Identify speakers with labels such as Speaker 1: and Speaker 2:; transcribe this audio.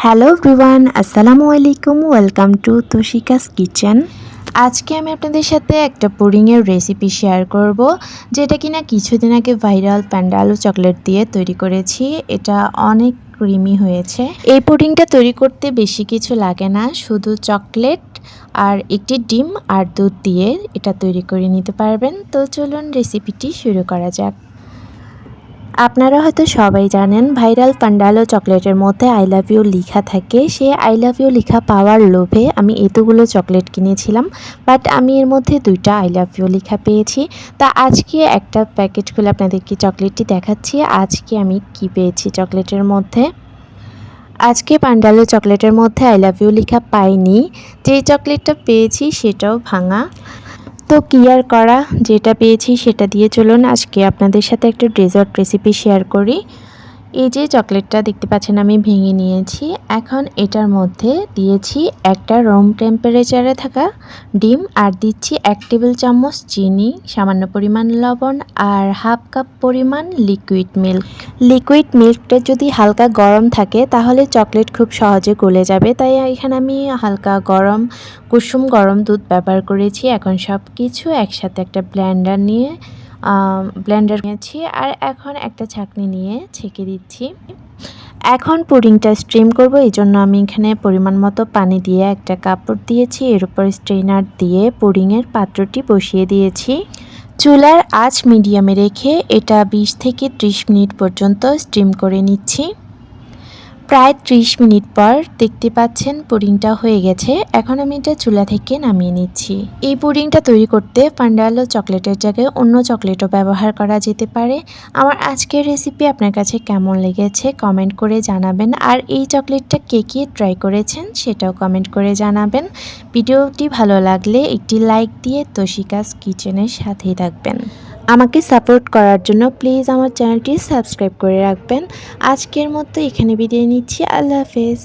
Speaker 1: Hello everyone আসসালামু আলাইকুম welcome to তুষিকাস kitchen আজকে আমি আপনাদের সাথে একটা পুডিংয়ের রেসিপি শেয়ার করব, যেটা কিনা কিছুদিন আগে ভাইরাল প্যান্ডালু চকলেট দিয়ে তৈরি করেছি। এটা অনেক ক্রিমি হয়েছে। এই পুডিংটা তৈরি করতে বেশি কিছু লাগে না, শুধু চকলেট আর একটি ডিম আর দুধ দিয়ে এটা তৈরি করে নিতে পারবেন। তো চলুন রেসিপিটি শুরু করা যাক। আপনারা হয়তো সবাই জানেন, ভাইরাল পান্ডালো চকলেটের মধ্যে আই লাভ ইউ লেখা থাকে। সে আই লাভ ইউ লেখা পাওয়ার লোভে আমি এতগুলো চকলেট কিনেছিলাম, বাট আমি এর মধ্যে দুইটা আই লাভ ইউ লেখা পেয়েছি। তা আজকে একটা প্যাকেট খুলে আপনাদেরকে চকলেটটি দেখাচ্ছি। আজকে আমি কি পেয়েছি চকলেটের মধ্যে? আজকে পান্ডালো চকলেটের মধ্যে আই লাভ ইউ লেখা পাইনি। যে চকলেটটা পেয়েছি সেটাও ভাঙা। তো কি আর করা যেটা পেয়েছি সেটা দিয়ে চলুন। আজকে আপনাদের সাথে একটা ডেজার্ট রেসিপি শেয়ার করি। এই যে চকলেটটা দেখতে পাচ্ছেন, আমি ভেঙে নিয়েছি। এখন এটার মধ্যে দিয়েছি একটা রুম টেম্পারেচারে থাকা ডিম আর দিচ্ছি এক টেবিল চামচ চিনি, সামান্য পরিমাণ লবণ আর হাফ কাপ পরিমাণ লিকুইড মিল্ক লিকুইড মিল্কটা যদি হালকা গরম থাকে, তাহলে চকলেট খুব সহজে গলে যাবে। তাই এখানে আমি হালকা গরম, কুসুম গরম দুধ ব্যবহার করেছি। এখন সব কিছু একসাথে একটা ব্ল্যান্ডার নিয়ে ব্লেন্ডার নিয়েছি আর এখন একটা ছাঁকনি নিয়ে ছেঁকে দিচ্ছি। এখন পুডিংটা স্ট্রিম করব, এই জন্য আমি এখানে পরিমাণ মতো পানি দিয়ে একটা কাপড় দিয়েছি, এর উপর স্ট্রেনার দিয়ে পুডিংয়ের পাত্রটি বসিয়ে দিয়েছি। চুলার আঁচ মিডিয়ামে রেখে এটা 20 থেকে 30 মিনিট পর্যন্ত স্টিম করে নিচ্ছি। প্রায় 30 মিনিট পর দেখতে পাচ্ছেন পুডিংটা হয়ে গেছে। এখন আমি এটা চুলা থেকে নামিয়ে নিচ্ছি। এই পুডিংটা তৈরি করতে ফান্ডালো চকলেটের জায়গায় অন্য চকলেটও ব্যবহার করা যেতে পারে। আমার আজকের রেসিপি আপনার কাছে কেমন লেগেছে কমেন্ট করে জানাবেন। আর এই চকলেটটা কে কে ট্রাই করেছেন সেটাও কমেন্ট করে জানাবেন। ভিডিওটি ভালো লাগলে একটি লাইক দিয়ে তোষিকাস কিচেনের সাথেই থাকবেন। আমাকে সাপোর্ট করার জন্য প্লিজ আমার চ্যানেলটি সাবস্ক্রাইব করে রাখবেন। আজকের মতো এখানে বিদায় নিচ্ছি। আল্লাহ হাফেজ।